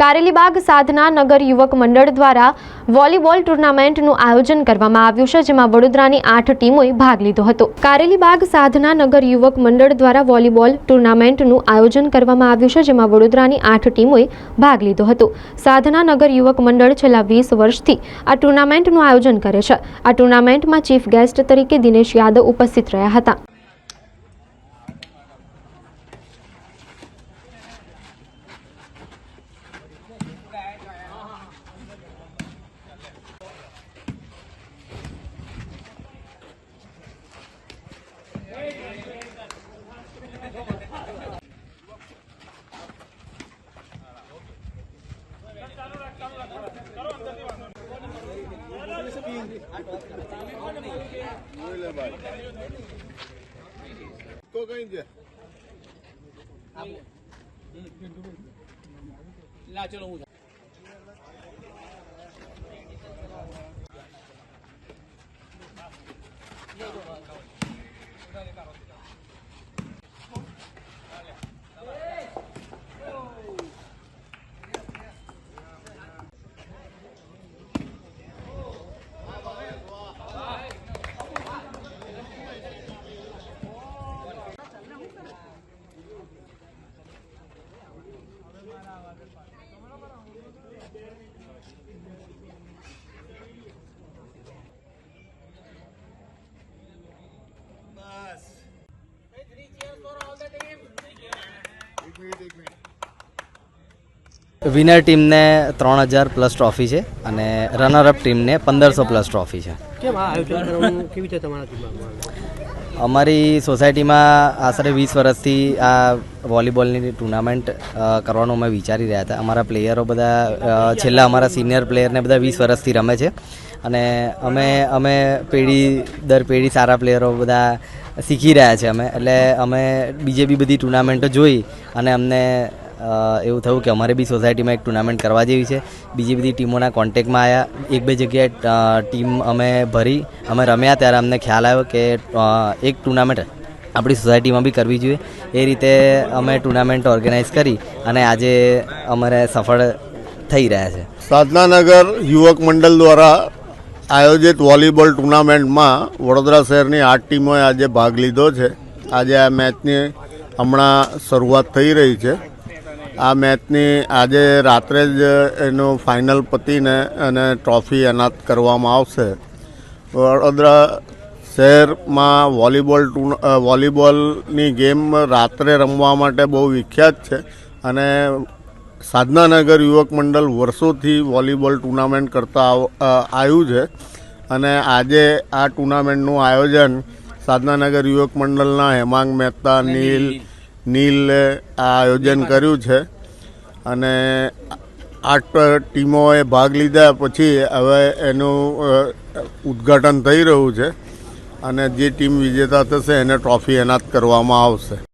કારેલીબાગ સાધના નગર યુવક મંડળ દ્વારા વોલીબોલ ટુર્નામેન્ટનું આયોજન કરવામાં આવ્યું છે, જેમાં વડોદરાની આઠ ટીમોએ ભાગ લીધો હતો. કારેલીબાગ સાધના નગર યુવક મંડળ દ્વારા વોલીબોલ ટુર્નામેન્ટનું આયોજન કરવામાં આવ્યું છે, જેમાં વડોદરાની આઠ ટીમોએ ભાગ લીધો હતો. સાધના નગર યુવક મંડળ છેલ્લા વીસ વર્ષથી આ ટુર્નામેન્ટનું આયોજન કરે છે. આ ટુર્નામેન્ટમાં ચીફ ગેસ્ટ તરીકે દિનેશ યાદવ ઉપસ્થિત રહ્યા હતા. તો કઈ છે એક વિનર ટીમને ત્રણ હજાર પ્લસ ટ્રોફી છે અને રનરઅપ ટીમને પંદરસો પ્લસ ટ્રોફી છે. અમારી સોસાયટીમાં આશરે વીસ વર્ષથી આ વોલીબોલની ટુર્નામેન્ટ કરવાનું અમે વિચારી રહ્યા હતા. અમારા પ્લેયરો બધા છેલ્લા અમારા સિનિયર પ્લેયરને બધા વીસ વર્ષથી રમે છે. અને અમે અમે પેઢી દર પેઢી સારા પ્લેયરો બધા શીખી રહ્યા છે અમે. એટલે અમે બીજે બી બધી ટુર્નામેન્ટો જોઈ અને અમને એવું થયું કે અમારે બી સોસાયટીમાં એક ટુર્નામેન્ટ કરવા જેવી છે. બીજી બધી ટીમોના કોન્ટેક્ટમાં આવ્યા એક બે જગ્યાએ ટીમ અમે ભરી, અમે રમ્યા ત્યારે અમને ખ્યાલ આવ્યો કે એક ટુર્નામેન્ટ આપણી સોસાયટીમાં બી કરવી જોઈએ. એ રીતે અમે ટુર્નામેન્ટ ઓર્ગેનાઇઝ કરી અને આજે અમારે સફળ થઈ રહ્યા છે. સાધનાનગર યુવક મંડળ દ્વારા આયોજિત વોલીબોલ ટુર્નામેન્ટમાં વડોદરા શહેરની આઠ ટીમોએ આજે ભાગ લીધો છે. આજે આ મેચની હમણાં શરૂઆત થઈ રહી છે. આ મેચની આજે રાત્રે જ એનો ફાઇનલ પતીને અને ટ્રોફી એનાત કરવામાં આવશે. વડોદરા શહેરમાં વોલીબોલ ટુર્ન- વોલીબોલની ગેમ રાત્રે રમવા માટે બહુ વિખ્યાત છે અને સાધનાનગર યુવક મંડળ વર્ષોથી વોલીબોલ ટુર્નામેન્ટ કરતા આવ્યું છે અને આજે આ ટુર્નામેન્ટનું આયોજન સાધનાનગર યુવક મંડળના હેમાંગ મહેતા, નીલ નીલે આ આયોજન કર્યું છે. અને આઠ ટીમોએ ભાગ લીધા પછી હવે એનું ઉદ્ઘાટન થઈ રહ્યું છે. અને જે ટીમ વિજેતા થશે એને ટ્રોફી એનાત કરવામાં આવશે.